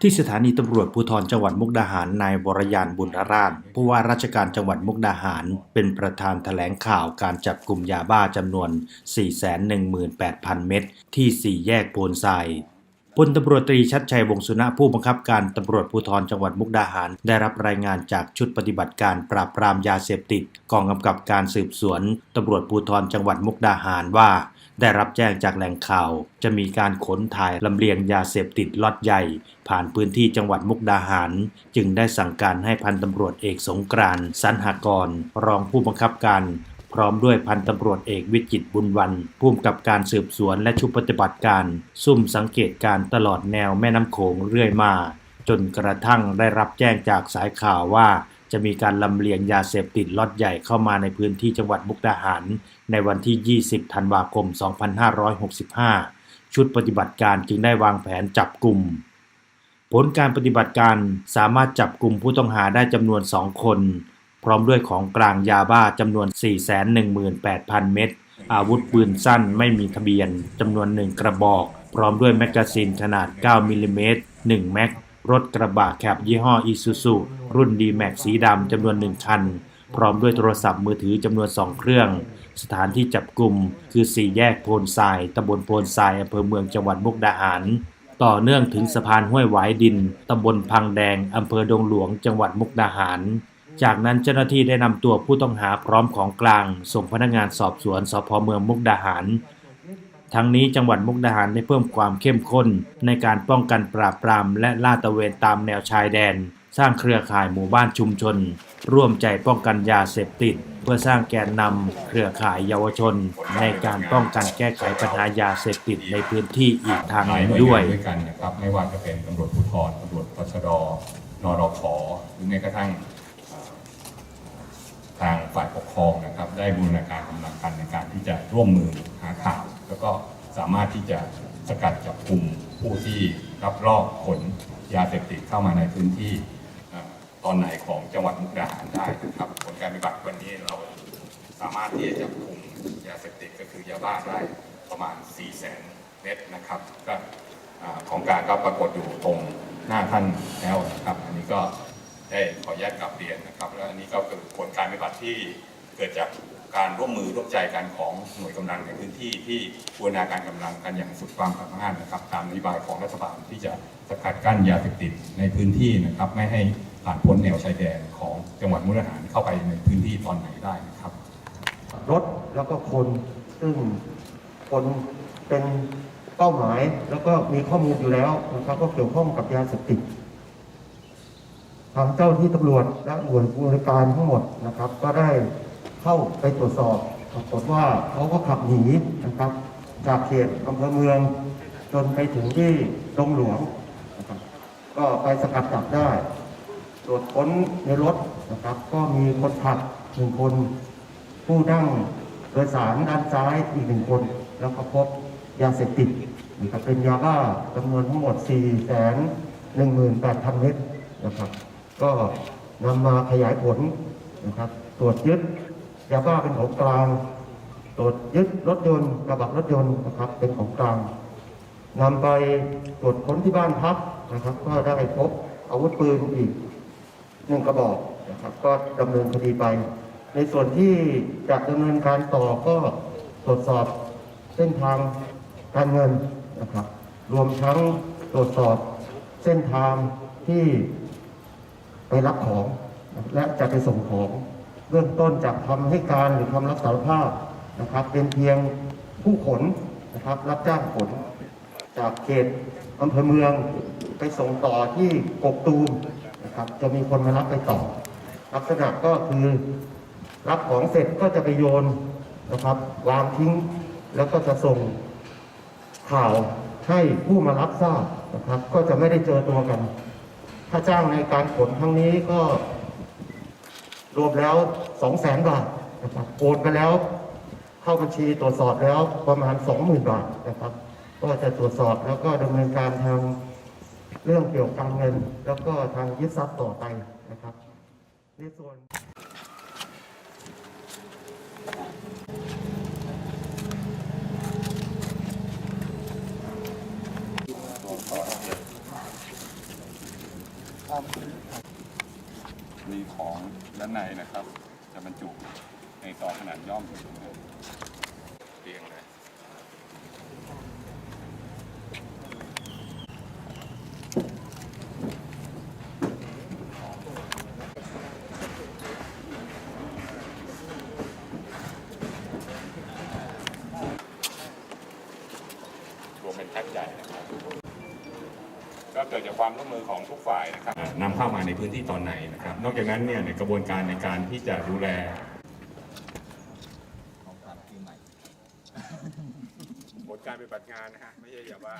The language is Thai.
ที่สถานีตำรวจภูธรจังหวัดมุกดาหาร นายวรยาน บุญราช ผู้ว่าราชการจังหวัดมุกดาหาร เป็นประธานแถลงข่าวการจับกลุ่มยาบ้าจำนวน 418,000 เม็ดที่สี่แยกโพนทรายพลตำรวจตรีชัดชัยวงศ์สุนะผู้บังคับการตำรวจภูธรจังหวัดมุกดาหาร ได้รับรายงานจากชุดปฏิบัติการปราบปรามยาเสพติดกองกำกับการสืบสวนตำรวจภูธรจังหวัดมุกดาหารว่า ได้รับแจ้งจากแหล่งข่าว จะมีการขนถ่ายลำเลียงยาเสพติดล็อตใหญ่ ผ่านพื้นที่จังหวัดมุกดาหาร จึงได้สั่งการให้พันตำรวจเอกสงกรานสันหกร รองผู้บังคับการพร้อมด้วยพันตำรวจเอกวิจิตบุญวันผู้กำกับการสืบสวนและชุดปฏิบัติการ ซุ่มสังเกตการตลอดแนวแม่น้ำโขงเรื่อยมา จนกระทั่งได้รับแจ้งจากสายข่าวว่า จะมีการลำเลียงยาเสพติดล็อตใหญ่เข้ามาในพื้นที่จังหวัดมุกดาหาร ในวันที่ 20 ธันวาคม 2565 ชุดปฏิบัติการจึงได้วางแผนจับกลุ่ม ผลการปฏิบัติการสามารถจับกลุ่มผู้ต้องหาได้จำนวน 2 คน พร้อมด้วยของกลางยาบ้าจำนวน 418,000 เม็ด อาวุธปืนสั้นไม่มีทะเบียนจำนวน 1 กระบอก พร้อมด้วยแมกกาซีนขนาด 9 มิลลิเมตร 1 แม็ก รถกระบะแคบยี่ห้ออีซูซูรุ่นดีแม็กสีดำจำนวน1คัน พร้อมด้วยโทรศัพท์มือถือจำนวน2เครื่อง สถานที่จับกลุ่มคือสี่แยกโพนทรายตำบลโพนทรายอำเภอเมืองจังหวัดมุกดาหาร ต่อเนื่องถึงสะพานห้วยหวายดินตำบลพังแดงอำเภอดงหลวงจังหวัดมุกดาหาร จากนั้นเจ้าหน้าที่ได้นำตัวผู้ต้องหาพร้อมของกลาง ส่งพนักงานสอบสวนสพเมืองมุกดาหาร ทั้งนี้จังหวัดมุกดาหารได้เพิ่มความเข้มข้น ในการป้องกันปราบปรามและลาดตระเวนตามแนวชายแดน สร้างเครือข่ายหมู่บ้านชุมชน ร่วมใจป้องกันยาเสพติด เพื่อสร้างแกนนำเครือข่ายเยาวชน ในการป้องกันแก้ไขปัญหายาเสพติดในพื้นที่อีกทางหนึ่งด้วยด้วยกันนะครับไม่ว่าจะเป็นตำรวจภูธรตำรวจตชดนรขหรือแม้กระทั่งทางฝ่ายปกครองนะครับ ได้บูรณาการกำลังกันในการที่จะร่วมมือหาข่าว ก็สามารถที่จะสกัดจับกลุ่มผู้ที่รับรอบขนยาเสพติดเข้ามาในพื้นที่ตอนไหนของจังหวัดมุกดาหารได้นะครับ ผลการปฏิบัติวันนี้เราสามารถที่จะจับกลุ่มยาเสพติดก็คือยาบ้าได้ประมาณ 4 0 0แสนเม็ดนะครับก็ของกลารก็ปรากฏอยู่ตรงหน้าท่านแล้วนะครับ อันนี้ก็ได้ขออนุญาตกลับเรียนนะครับ แล้วอันนี้ก็คือผลการปฏิบัติที่เกิดจาก การร่วมมือร่วมใจกันของหน่วยกำลังในพื้นที่ที่บูรณาการกำลังกันอย่างสุดความสามารถนะครับ ตามนโยบายของรัฐบาลที่จะสกัดกั้นยาเสพติดในพื้นที่นะครับ ไม่ให้ผ่านพ้นแนวชายแดนของจังหวัดมุกดาหารเข้าไปในพื้นที่ตอนไหนได้นะครับ รถแล้วก็คนซึ่งคนเป็นเป้าหมายแล้วก็มีข้อมูลอยู่แล้วนะครับก็เกี่ยวข้องกับยาเสพติดทางเจ้าที่ตำรวจและหน่วยบริการทั้งหมดนะครับ ก็ได้ เข้าไปตรวจสอบปรากฏว่าเขาก็ขับหนีนะครับ จากเขตอำเภอเมือง จนไปถึงที่ดงหลวงนะครับก็ไปสกัดจับได้ ตรวจค้นในรถนะครับ ก็มีคนขับหนึ่งคน ผู้นั่งโดยสารด้านซ้ายอีกหนึ่งคน แล้วก็พบยาเสพติดนะครับเป็นยาบ้าจำนวนทั้งหมด 4 1 8 0 0 0 เม็ดนะครับ ก็นำมาขยายผลนะครับ ตรวจยึด ยาบ้าเป็นของกลางตรวจยึดรถยนต์กระบะรถยนต์นะครับ เป็นของกลางนำไปตรวจค้นที่บ้านพักนะครับ ก็ได้พบอาวุธปืนอีกหนึ่งกระบอกนะครับ ก็ดำเนินคดีไป ในส่วนที่จะดำเนินการต่อก็ตรวจสอบเส้นทางการเงินนะครับ รวมทั้งตรวจสอบเส้นทางที่ไปรับของ และจะไปส่งของ เบื้องต้นจากคำให้การหรือคำรับสารภาพนะครับ เป็นเพียงผู้ขนนะครับ รับจ้างขนจากเขตอำเภอเมืองไปส่งต่อที่กกตูมนะครับ จะมีคนมารับไปต่อ ลักษณะก็คือรับของเสร็จก็จะไปโยนนะครับ วางทิ้งแล้วก็จะส่งข่าวให้ผู้มารับทราบนะครับ ก็จะไม่ได้เจอตัวกัน ถ้าจ้างในการขนครั้งนี้ก็ รวมแล้วสองแสนบาทนะครับโอนไปแล้ว เข้าบัญชีตรวจสอบแล้วประมาณสองหมื่นบาทนะครับ ก็จะตรวจสอบแล้วก็ดำเนินการทางเรื่องเกี่ยวกับเงิน แล้วก็ทางยึดทรัพย์ต่อไปนะครับ ในส่วน มีของด้านในนะครับ จะบรรจุในซองขนาดย่อมเรียงเลย รวมเป็นแพ็คใหญ่นะครับ ก็ เกิดจากความร่วมมือของทุกฝ่ายนะครับนำเข้ามาในพื้นที่ตอนไหนนะครับ นอกจากนั้นเนี่ยในกระบวนการในการที่จะดูแลของขวัญปีใหม่ผลการปฏิบัติงานนะฮะไม่ใช่อย่าว่า